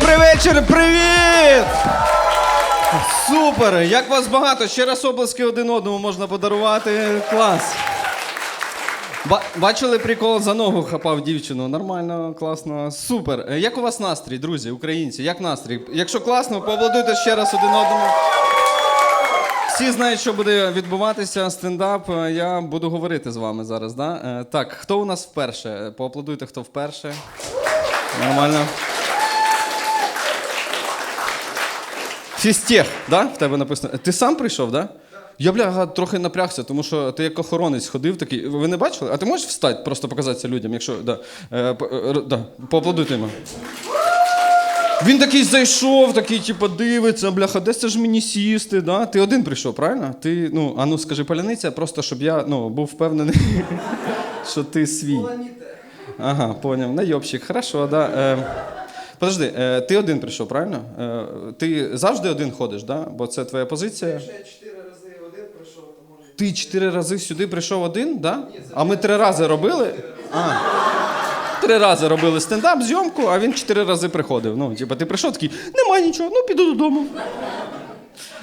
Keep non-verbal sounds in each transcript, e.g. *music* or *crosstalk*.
Добрий вечір, привіт! Супер! Як вас багато! Ще раз обласки один одному можна подарувати. Клас. Ба- бачили прикол за ногу хапав дівчину. Нормально, класно, супер. Як у вас настрій, друзі, українці? Як настрій? Якщо класно, поаплодуйте ще раз один одному. Всі знають, що буде відбуватися стендап. Я буду говорити з вами зараз. Да? Е, Так, хто у нас вперше? Поаплодуйте, хто вперше. Нормально. Фістех, да? В тебе написано. Ти сам прийшов, да? Я, бля, трохи напрягся, тому що ти як охоронець ходив такий. Ви не бачили? А ти можеш встати, просто показатися людям, якщо. Да. Е, по- е, да. Поаплодуйте йому. Він такий зайшов, такий, типу, дивиться, бляха, де це ж мені сісти? Да? Ти один прийшов, правильно? Ти, ну, а ну скажи паляниця, просто щоб я ну, був впевнений, *laughs* що ти свій. Ага, поняв. Найобщик, хорошо, да. Е, подожди, е, ти один прийшов, правильно? Е, ти завжди один ходиш, да? бо це твоя позиція. Я чотири рази один пройшов, то може. Ти чотири рази сюди прийшов один, да? А ми три рази робили? А. Три рази робили стендап, зйомку, а він чотири рази приходив. Ну, типа, ти прийшов такий, нема нічого, ну піду додому.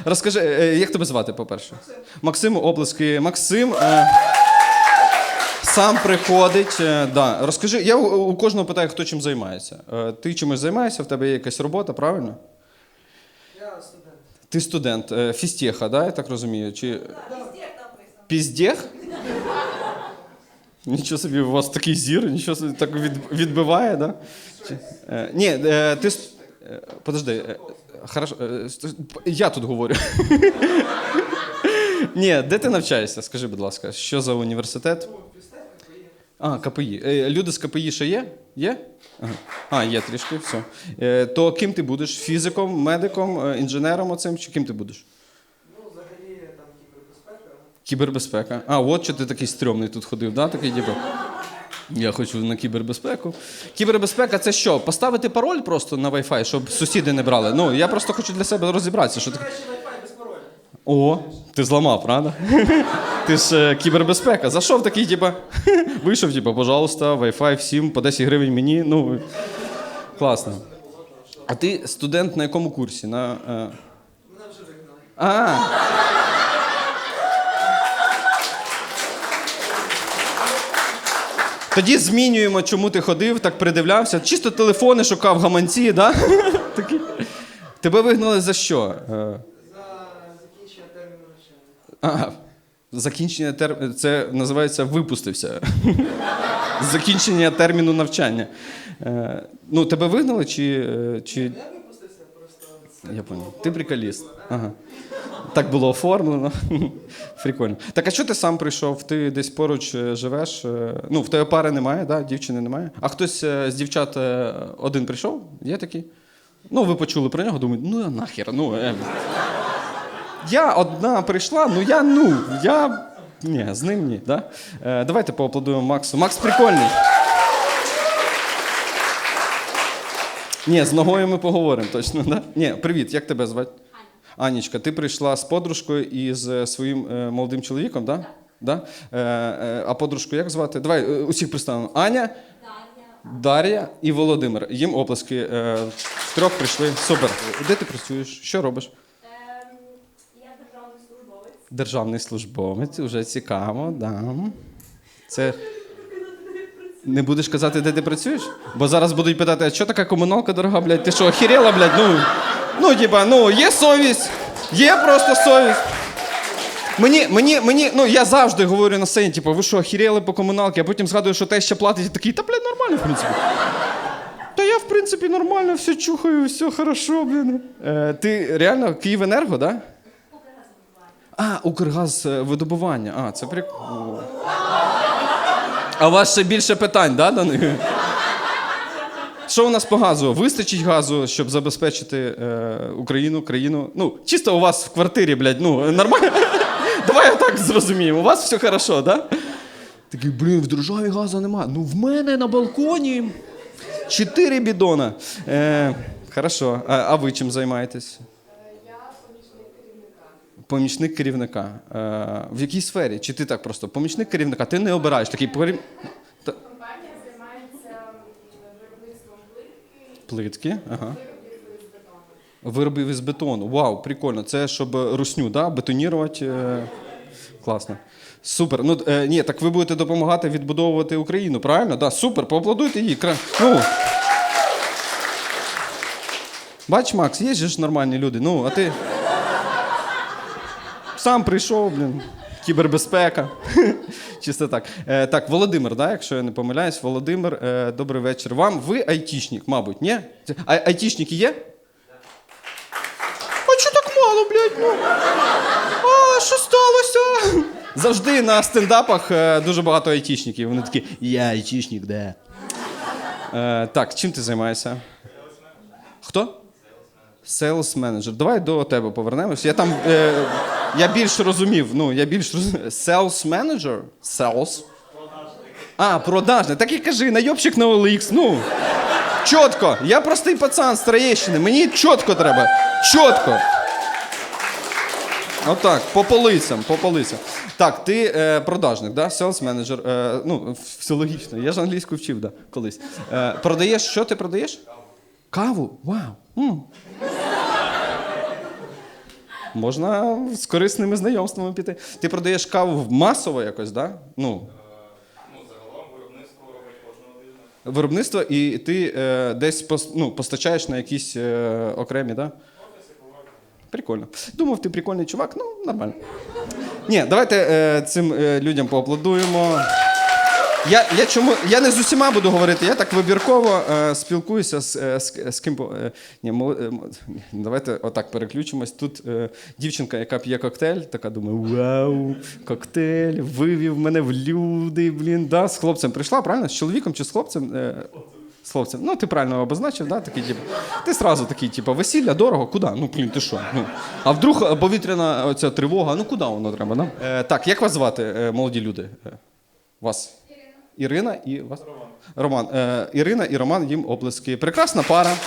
Розкажи, е, як тебе звати, по-перше? Максим, облески. Максим. Е... Сам приходить. Е, да. Розкажи, я у, у кожного питаю, хто чим займається. Е, ти чимось займаєшся, в тебе є якась робота, правильно? Я студент. Ти студент, е, фістеха, да, я так розумію? Чи... Піздєх? *laughs* Нічого собі, у вас такий зір, нічого собі так від, відбиває, да? Чи... Е, ні, е, ти. с- Е, подожди, е, хорошо, е, ст- я тут говорю. *laughs* Ні, де ти навчаєшся? Скажи, будь ласка, що за університет? А, КПІ. Е, люди з КПІ ще є? Є? Ага. А, є трішки, все. Е, то ким ти будеш? Фізиком, медиком, е, інженером оцим, чи ким ти будеш? Ну, взагалі там кібербезпека. Кібербезпека. А, от що ти такий стрьомний тут ходив, да? Такий, типу. Я хочу на кібербезпеку. Кібербезпека це що? Поставити пароль просто на Wi-Fi, щоб сусіди не брали. Ну, я просто хочу для себе розібратися, що таке. Wi-Fi без пароля. О, ти зламав, правда? Ти ж е, кібербезпека. Зайшов такий, типа, *laughs* вийшов, типа, пожалуйста, Wi-Fi всім, по 10 гривень мені. Ну, класно. А ти студент на якому курсі? На, е... Мене вже вигнали. А. Тоді змінюємо, чому ти ходив, так придивлявся. Чисто телефони шукав гаманці, да? *laughs* Такі. Тебе вигнали за що? Е, За закінчення терміну навчання. Закінчення терміну. Це називається випустився. *laughs* Закінчення терміну навчання. Е, ну, тебе вигнали чи. е, чи... Я випустився просто. Я понял. Ти приколіст. Ага. Так було оформлено. *laughs* Прикольно. Так, а що ти сам прийшов? Ти десь поруч е, живеш? Ну, в тебе пари немає, да? дівчини немає. А хтось з дівчат один прийшов? Є такий? Ну, ви почули про нього, думаєте, ну нахер, ну. Е. Я одна прийшла, ну я ну, я. Ні, з ним ні. Да? Е, давайте поаплодуємо Максу. Макс прикольний. Ні, з ногою ми поговоримо точно, да? Ні, привіт, як тебе звати? Анічка, ти прийшла з подружкою і з своїм е, молодим чоловіком, да? Да? Е, е, а подружку як звати? Давай е, усіх представимо. Аня, Дар'я і Володимир. Їм оплески. Е, трьох прийшли. Супер. Де ти працюєш? Що робиш? Ем, Я державний службовець. Державний службовець, вже цікаво, да. Це. Не будеш казати, де ти працюєш? Бо зараз будуть питати, а що така комуналка дорога, блядь? Ти що, охерела, блядь? Ну, ну, типа, ну, є совість, є просто совість. Мені, мені, мені, ну я завжди говорю на сцені, типу, ви що, охерели по комуналці, а потім згадую, що те ще платить, і такий, та блядь, нормально, в принципі. Та я, в принципі, нормально, все чухаю, все хорошо, блін. Е, ти реально Київенерго, да? А, Укргазвидобування. А, це прикольно. А у вас ще більше питань, да, до них? Що у нас по газу? Вистачить газу, щоб забезпечити е, Україну, країну. Ну, чисто у вас в квартирі, блядь, ну, нормально. *laughs* Давай я так зрозуміємо. У вас все хорошо, да? Такий, блін, в державі газу нема. Ну, в мене на балконі чотири бідона. Е, хорошо. А, а ви чим займаєтесь? Помічник керівника. Е, в якій сфері? Чи ти так просто? Помічник керівника, ти не обираєш такий. порі- Компанія займається виробництвом плитки Плитки. Ага. Виробів із бетону. Вау, прикольно. Це щоб русню, да? бетонірувати. Е... Класно. Супер. Ну, е, ні, так ви будете допомагати відбудовувати Україну, правильно? Да, супер, поаплодуйте їй. Кра... Ну. Бач, Макс, є же ж нормальні люди. Ну, а ти. Сам прийшов, блін. Кібербезпека. *laughs* Чисто так. Е, так, Володимир, да, якщо я не помиляюсь, Володимир, е, добрий вечір. Вам ви айтішник, мабуть, ні? А, айтішники є? А чого так мало, блядь? Ну? А, що сталося? Завжди на стендапах е, дуже багато айтішників. Вони такі, я айтішник, де? Е, так, чим ти займаєшся? Хто? Селс менеджер. Давай до тебе повернемось. Я там. Е, я більш розумів. Ну, я більш розумів. Селс менеджер? Селс. А, продажний. Так і кажи, найобщик на OLX. Ну. Чітко. Я простий пацан з Троєщини. Мені чітко треба. Чітко. Отак, по полицям, по полицям. Так, ти е, продажник, да? Селс менеджер. Е, ну, все логічно. Я ж англійську вчив, да, колись. Е, продаєш, що ти продаєш? Каву? Вау. м. Можна з корисними знайомствами піти. Ти продаєш каву масово якось, да? Ну. Ну, загалом виробництво і ти е, десь ну, постачаєш на якісь е, окремі, да? Прикольно. Думав, ти прикольний чувак, ну, нормально. Ні, давайте е, цим е, людям поаплодуємо. Я, я, чому, я не з усіма буду говорити, я так вибірково е, спілкуюся з, е, з, з ким. Е, ні, е, давайте отак переключимось. Тут е, дівчинка, яка п'є коктейль, така думає: Вау, коктейль, вивів мене в люди, блін. Да, з хлопцем прийшла, правильно? З чоловіком чи з хлопцем? Е, з хлопцем. Ну, ти правильно обозначив, да? такий, типу, ти сразу такий, типу, весілля, дорого, куди? Ну, блін, ти що? Ну. А вдруг повітряна оця тривога, ну куди воно треба? Да? Е, так, як вас звати, е, молоді люди? Е, вас? Ірина і вас? Роман. Роман. Е, Ірина і Роман їм оплески. Прекрасна пара.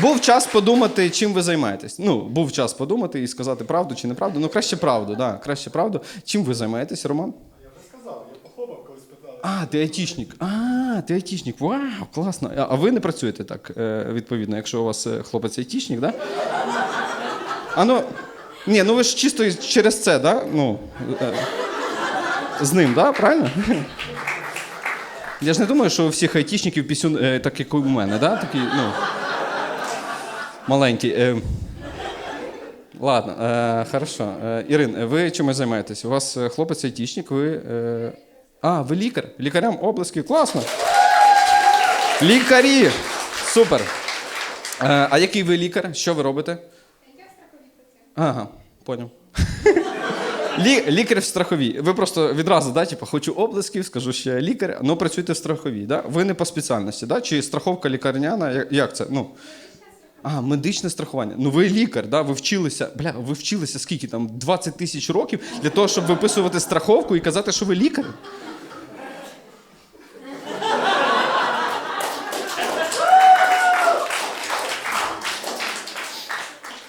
Був час подумати, чим ви займаєтесь. Ну, був час подумати і сказати правду чи неправду. Ну, краще правду, да, краще правду. Чим ви займаєтесь, Роман? Я вже сказав, я похлопав, коли спитали. А, ти айтішник. А, ти айтішник. Вау, класно. А а ви не працюєте так, е, відповідно, якщо у вас е, хлопець айтішник, да? А ну. Ні, ну ви ж чисто через це, да? Ну, е, з ним, да? Правильно? Я ж не думаю, що у всіх айтішників пісюн, е, так як у мене, да? Такі, ну. Маленький. Е, ладно, е, хорошо. Е, Ірин, ви чимось займаєтесь? У вас е, хлопець айтішник, ви. Е, а, ви лікар. Лікарям облески, класно. Лікарі! Супер. Е, а який ви лікар? Що ви робите? Я страхові. Ага, поняв. Лі, лікар в страховій. Ви просто відразу, да, типу, хочу облесків, скажу ще лікар, ну працюєте в страховій, да? Ви не по спеціальності, да? Чи страховка лікарняна? Як, як це? Ну. А, медичне страхування. Ну ви лікар, да? ви вчилися. Бля, ви вчилися скільки там? 20 тисяч років для того, щоб виписувати страховку і казати, що ви лікар?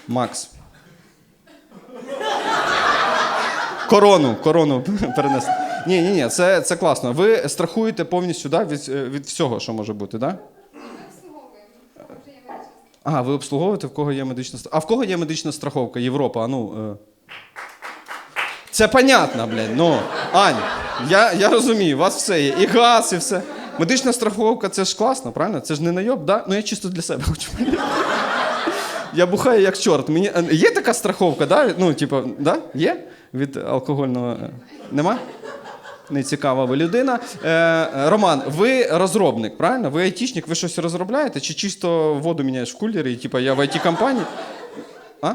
Макс. Корону, корону *laughs* перенесли. Ні, ні, ні, це, це класно. Ви страхуєте повністю да, від, е, від всього, що може бути, так? Да? А, ви обслуговуєте, в кого є медична страховка. А в кого є медична страховка? Європа, а ну. Е... Це понятно, блядь. Ну, Ань, я, я розумію, у вас все є. І газ, і все. Медична страховка це ж класно, правильно? Це ж не найоб, да? Ну я чисто для себе хочу. Я бухаю як чорт. Мені... е, Є така страховка, да? Ну, типу, да? Є? Від алкогольного. е, Нема? Не цікава ви людина. Е, Роман, ви розробник, правильно? Ви айтішник, ви щось розробляєте? Чи чисто воду міняєш в кулері, і типу я в IT-компанії? А?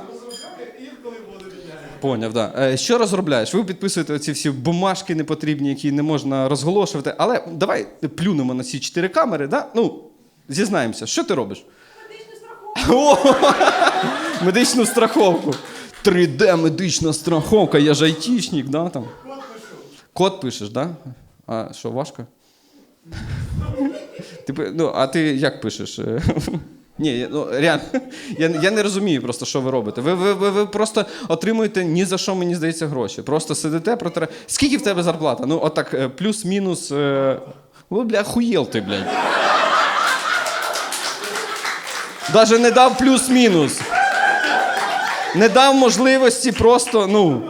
Поняв, да. Е, що розробляєш? Ви підписуєте оці всі бумажки непотрібні, які не можна розголошувати. Але давай плюнемо на ці чотири камери, да? Ну, зізнаємося, що ти робиш? О, медичну страховку. 3D медична страховка, я ж айтішник, да, там. Код пишеш, да? А що, важко? *laughs* Ти, ну, а ти як пишеш? *laughs* Ні, ну реально, я, я не розумію просто, що ви робите. Ви, ви, ви, ви просто отримуєте ні за що, мені здається, гроші. Просто сидите, протире... Скільки в тебе зарплата? Ну, отак, е, плюс-мінус. Е... О, бля, хуєл ти, блядь. Даже не дав плюс-мінус. Не дав можливості просто, ну.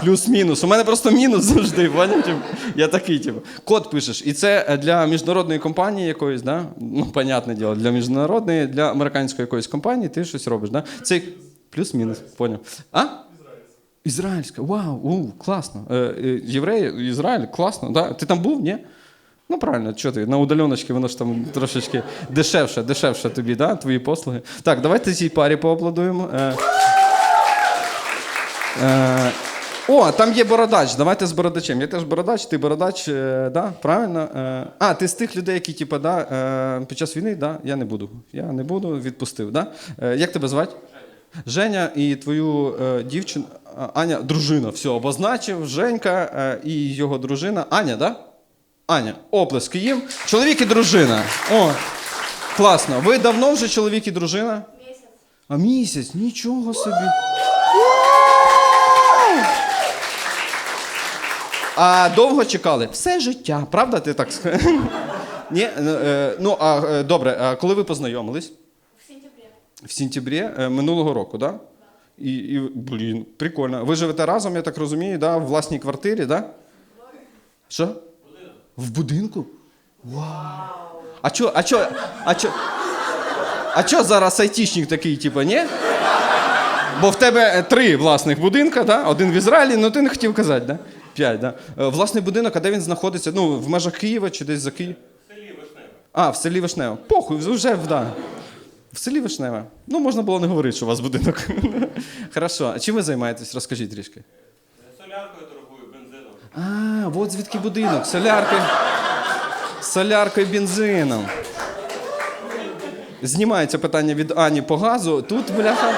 Плюс-мінус. У мене просто мінус завжди, поняв? Типу, Я такий, типу. Код пишеш. І це е, для міжнародної компанії якоїсь, да? ну, понятне діло, для міжнародної, для американської якоїсь компанії ти щось робиш. Да? Це плюс-мінус, поняв. А? Ізраїльська. Вау, у, класно. Е, е, євреї, Ізраїль, класно. Да? Ти там був, ні? Ну, правильно, що ти? На удаленочці воно ж там трошечки дешевше, дешевше тобі, да? твої послуги. Так, давайте цій парі поаплодуємо. Е, е, о, там є бородач. Давайте з бородачем. Я теж бородач, ти бородач, е, да? правильно? Е, а, ти з тих людей, які, типу, да, е, під час війни, да? я не буду. Я не буду, відпустив. Да? Е, як тебе звати? Женя і твою е, дівчину. Аня, дружина, все, обозначив. Женька е, і його дружина. Аня, да? Аня, оплески їм. Чоловік і дружина. О, класно. Ви давно вже чоловік і дружина? Місяць. А місяць, нічого собі. А довго чекали? Все життя, правда, ти так сказав? *laughs* Ні, ну, е, ну а е, добре, а коли ви познайомились? В сентябрі. В сентябрі е, минулого року, так? Да? І, і, блін, прикольно. Ви живете разом, я так розумію, да? в власній квартирі, так? Да? Що? В будинку? Вау. А чо, а чо, а чо, а чо зараз айтішник такий, типу, ні? Бо в тебе три власних будинка, да? один в Ізраїлі, ну ти не хотів казати, да? П'ять, да? Е, Власний будинок, а де він знаходиться? Ну, в межах Києва чи десь за Київ? В селі Вишневе. А, в селі Вишнево. Похуй, вже да. В селі Вишневе. Ну, можна було не говорити, що у вас будинок. *laughs* Хорошо. А чим ви займаєтесь? Розкажіть трішки. Соляркою торгую, бензином. А, от звідки будинок. Соляркою. Соляркою бензином. Знімається питання від Ані по газу. Тут, бляха.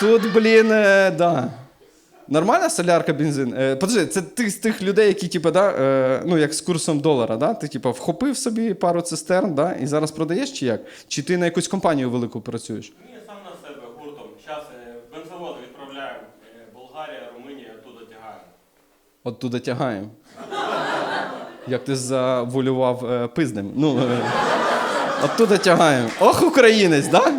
Тут, блін, е, да. Нормальна солярка бензин? Е, подожди, це ти з тих людей, які, типу, да, е, ну, як з курсом долара, да? ти типу, вхопив собі пару цистерн, да? і зараз продаєш чи як? Чи ти на якусь компанію велику працюєш? Ні, сам на себе гуртом. Зараз бензоводи відправляємо. Е, Болгарія, Румунія, туди тягаємо. От туди тягаємо. Як ти завулював е, пиздем. Ну, е, от туди тягаємо. Ох, українець, да?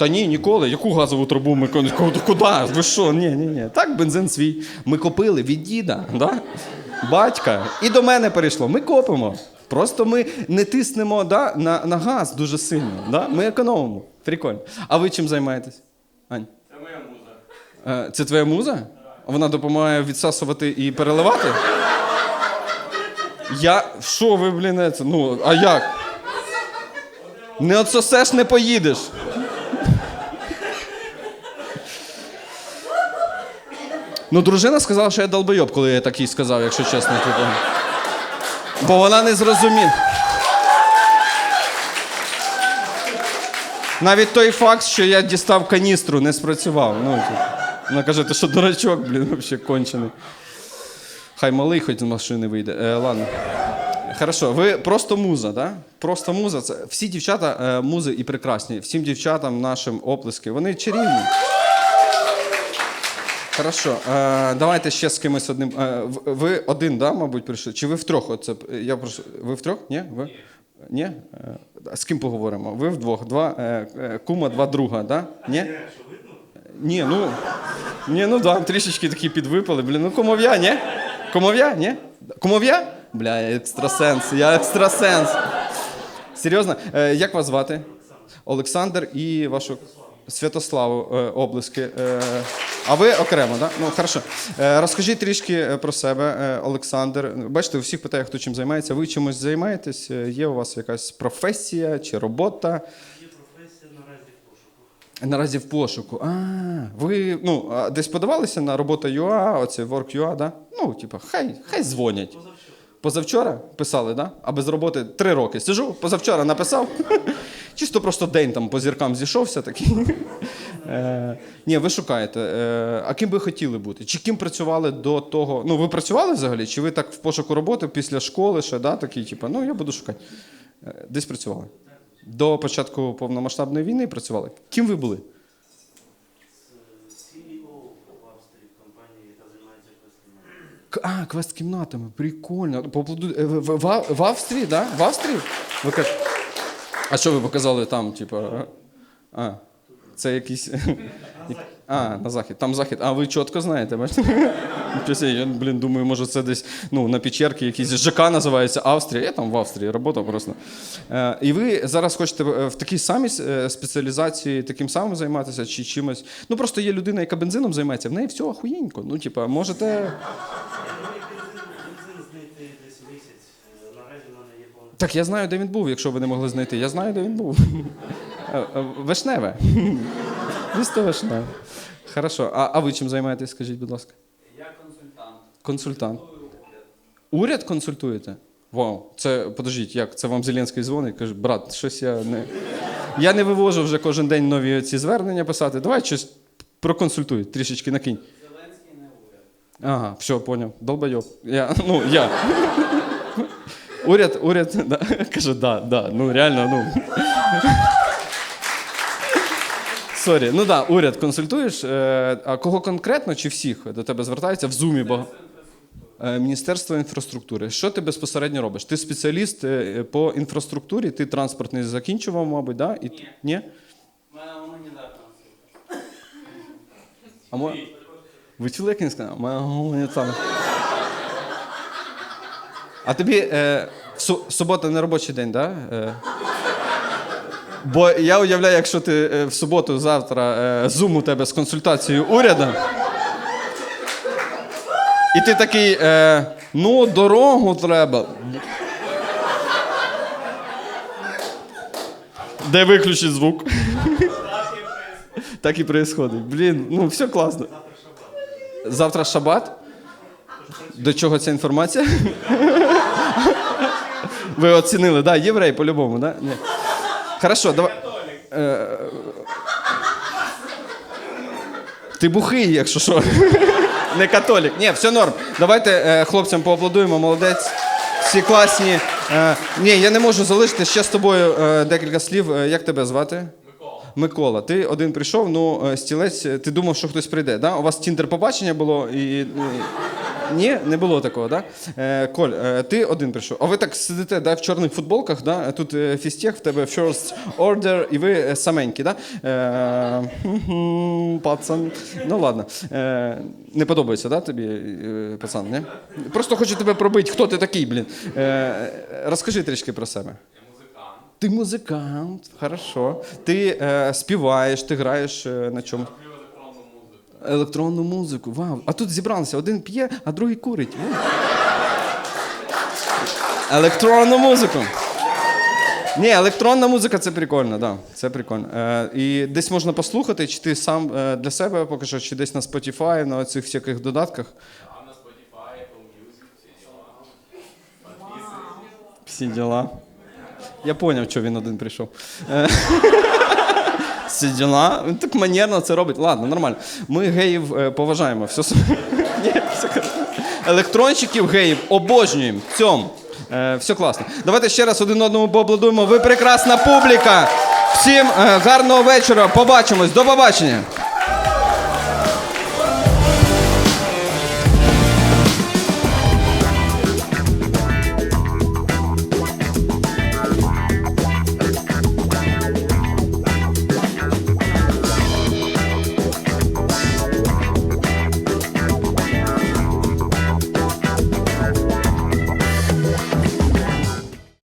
Та ні, ніколи. Яку газову трубу ми куди? Ви що? Ні, ні, ні. Так, бензин свій. Ми копили від діда, да? батька. І до мене перейшло. Ми копимо. Просто ми не тиснемо да, на, на газ дуже сильно. Да? Ми економимо. Прикольно. А ви чим займаєтесь? Ань? Це моя муза. Е, Це твоя муза? Вона допомагає відсасувати і переливати? Я. Що ви, блін, це? Ну, а як? Не отсосеш, не поїдеш. Ну, дружина сказала, що я долбойоб, коли я так їй сказав, якщо чесно. Типу. Бо вона не зрозуміла. Навіть той факт, що я дістав каністру, не спрацював. Ну, типу. Вона каже, ти що дурачок, блін, взагалі кончений. Хай малий хоч з машини вийде. Е, ладно. Хорошо, ви просто муза, да? Просто муза. Це всі дівчата е, музи і прекрасні. Всім дівчатам нашим оплески. Вони чарівні. Хорошо, е, давайте ще з кимось одним. Е, ви один, да, мабуть, прийшли? Чи ви втрьох? Оце, я прошу, ви втрьох? Ні? Ви? Ні? Е, з ким поговоримо? Ви вдвох, два е, е, кума, два друга, да? Ні? Ні, ну. Ні, ну да, трішечки такі підвипали. Блін, ну кумов'я, ні? Кумов'я, ні? Кумов'я? Бля, я екстрасенс, я екстрасенс. Серйозно, е, як вас звати? Олександр і вашу Святославу е, облиски. Е, а ви окремо, так? Да? Ну, хорошо. Е, розкажіть трішки про себе, е, Олександр. Бачите, у всіх питає, хто чим займається. Ви чимось займаєтесь? Є у вас якась професія чи робота? Є професія наразі в пошуку. Наразі в пошуку. А, ви ну, десь подавалися на роботу UA, оце Work.ua, да? Ну, типа, хай, хай дзвонять. Позавчора писали, да? А без роботи три роки. Сижу, позавчора написав. *laughs* Чисто просто день там по зіркам зійшовся такий. *laughs* Е, ні, ви шукаєте. Е, а ким би хотіли бути? Чи ким працювали до того? Ну, ви працювали взагалі? Чи ви так в пошуку роботи після школи ще, да, такий, типу, ну я буду шукати. Е, десь працювали. До початку повномасштабної війни працювали. Ким ви були? К- А, квест-кімнатами, прикольно. Поаплодуй- е, в, в, в Австрії, да? В Австрії? Ви кажете? А що ви показали там, типу? А, це якийсь. А, на захід. Там захід. А ви чітко знаєте, бачите? Я, блін, думаю, може це десь ну, на Печерці якийсь ЖК називається Австрія. Я там в Австрії працював просто. Е, і ви зараз хочете е, в такій самій е, спеціалізації таким самим займатися чи чимось. Ну просто є людина, яка бензином займається, в неї все охуєнько. Ну, типа, можете. Мені бензин, бензин знайти десь місяць. Е, Наразі в мене є повний. Так, я знаю, де він був, якщо ви не могли знайти. Я знаю, де він був. Вишневе. Місто Вишневе. Хорошо. А, а ви чим займаєтесь, скажіть, будь ласка? Я консультант. Консультант. Уряд. Консультуєте? Вау, це подождіть, як? Це вам Зеленський дзвонить, каже, брат, щось я не. Я не вивожу вже кожен день нові ці звернення писати. Давай щось проконсультуй, трішечки накинь. Зеленський не уряд. Ага, все, поняв. Долбойоб. Я, ну, я. Уряд, уряд, да. каже, да, да, ну реально, ну. Сорі, ну да, уряд консультуєш. Е, а кого конкретно чи всіх до тебе звертаються в зумі? Бо... Е, Міністерство інфраструктури. Що ти безпосередньо робиш? Ти спеціаліст е, по інфраструктурі, ти транспортний закінчував, мабуть, да? І... Ні. Ні? А мо... Ви чули, як він сказав? А тобі е, субота не робочий день, так? Да? Е, бо я уявляю, якщо ти е, в суботу завтра е, зум у тебе з консультацією уряду. І ти такий, е, ну, дорогу треба. Де виключить звук? Так і происходить. Блін, ну все класно. Завтра шабат. До чого ця інформація? Ви оцінили, да, єврей по-любому, да? Ні. Хорошо, давай. Е, Ти бухий, якщо що. Не католік. Ні, все норм. Давайте е, хлопцям поаплодуємо, молодець. Всі класні. Е, ні, я не можу залишити ще з тобою е, декілька слів. Е, Як тебе звати? Микола. Микола, ти один прийшов, ну е, стілець, е, ти думав, що хтось прийде. Да? У вас тіндер побачення було і. і- Ні, не було такого, да? Е, Коль, е, ти один прийшов. А ви так сидите да, в чорних футболках, да? тут е, фістех, в тебе first order, і ви е, саменькі, да? Е, пацан. Ну ладно. Е, не подобається, да, тобі, е, пацан? Ні? Просто хочу тебе пробити. Хто ти такий, блін? Е, розкажи трішки про себе. Ти музикант, хорошо. Ти е, співаєш, ти граєш е, на чому? Електронну музику. Вау. А тут зібралися. Один п'є, а другий курить. Електронну музику. Ні, електронна музика це прикольно, да. Це прикольно. Е, і десь можна послухати, чи ти сам е, для себе поки чи десь на Spotify, на цих всяких додатках. Всі діла. Я зрозумів, що він один прийшов. Е, Всі діла. Він так манерно це робить. Ладно, нормально. Ми геїв е, поважаємо. Все, с-. *laughs* Електронщиків геїв обожнюємо. Цьом. Е, все класно. Давайте ще раз один одному поаплодуємо. Ви прекрасна публіка. Всім е, гарного вечора. Побачимось. До побачення.